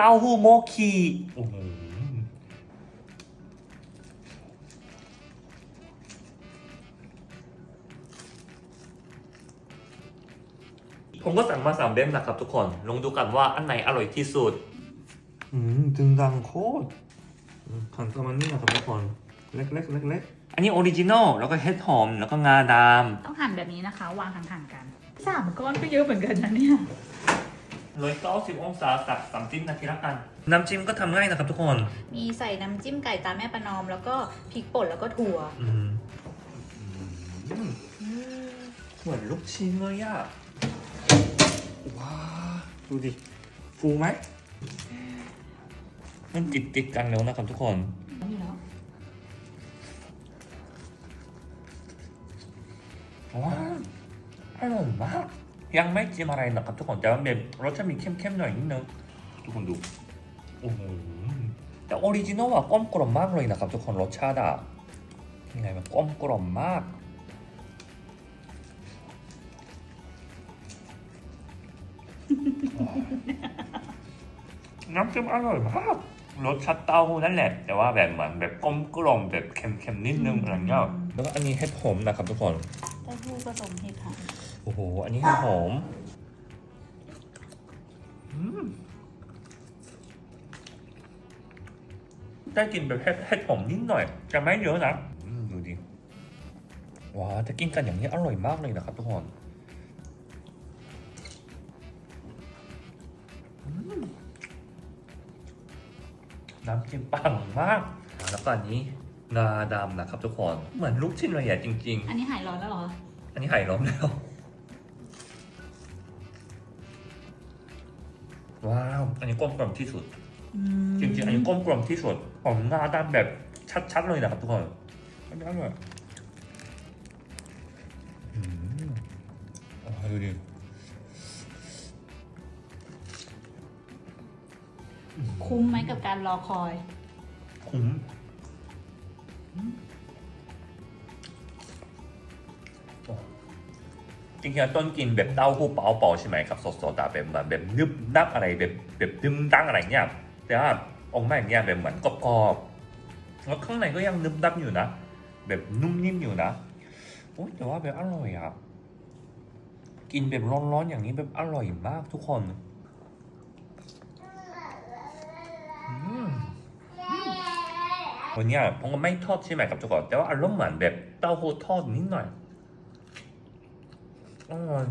เต้าหู้โมคีโอ้โหผมก็สั่งมาสามเล่มนะครับทุกคน ลองดูกันว่าอันไหนอร่อยที่สุด อืมดึงดังโคตรขันประมาณนี้นะครับทุกคน เล็กๆเล็กๆอันนี้ออริจินอลแล้วก็เห็ดหอม แล้วก็งาดำ ต้องหั่นแบบนี้นะคะ วางห่างๆกันสามก้อนก็เยอะเหมือนกันนะเนี่ย ร้อยเก้าสิบองศาสักสามจิ้มนาทีละกัน น้ำจิ้มก็ทำง่ายนะครับทุกคนมีใส่น้ำจิ้มไก่ตาแม่ประนอม แล้วก็พริกป่นแล้วก็ถั่วอืมเหมือนลูกชิ้นเลยอะว้าวดูดิ ฟูไหมมันติดติดๆกันแล้วนะครับทุกคน นี่แล้วว้าวอร่อยมาก ยังไม่จิ้มอะไรนะครับทุกคนแต่ว่าแบบรสชาติมีเข้มๆหน่อยนิดนึงทุกคนดูโอ้โหแต่ออริจินอลอะกลมกล่อมมากเลยนะครับ ทุกคนรสชาติอะยังไงมันกลมกล่อมมากน้ำจิ้มอร่อยมากรสชาติเต้าหู้นั่นแหละ แต่ว่าแบบเหมือนแบบกลมกล่อมแบบเค็มๆนิดนึงอะไรเงี้ยแล้วก็อันนี้เห็ดหอมนะครับทุกคนเต้าหู้ผสมเห็ดหอมโอ้โห อันนี้เห็ดหอมอืมได้กลินแบบเห็ดเห็ดหอมนิดหน่อย แต่ไม่เยอะนะอืมดูดิ ว้าวถ้ากินกันอย่างนี้อร่อยมากเลยนะครับทุกคนอืมน้ำจิ้มปังมาก แล้วก็อันนี้งาดำนะครับทุกคน เหมือนลูกชิ้นเลยอะจริง ๆ อันนี้หายร้อนแล้วเหรอ อันนี้หายร้อนแล้ว ว้าว อันนี้กลมกล่อมที่สุด จริงๆ อันนี้กลมกล่อมที่สุดของงาดำแบบชัดๆเลยนะครับทุกคนอันนี้อร่อยอืมอ๋อดูดิคุ้มไหมกับการรอคอย คุ้ม จริงๆต้นกินแบบเต้าหู้เปล่าใช่ไหมครับ สดๆอะแบบแบบแบบนึบนับอะไรแบบแบบดึงดังอะไรเงี้ยแต่ว่าออกมาอย่เงี้ยแบบเหมือนกรอบๆแล้วข้างในก็ยังนึบนับอยู่นะ แบบนุ่มนิ่มอยู่นะโอ้แต่ว่าแบบอร่อยอะกินแบบร้อนๆอย่างนี้แบบอร่อยมากทุกคนอืมวันเนี้ยผมก็ไม่ทอดใช่ไหมครับทุกคนแต่ว่าอารมณ์เหมือนแบบเต้าหู้ทอดนิดหน่อย อร่อย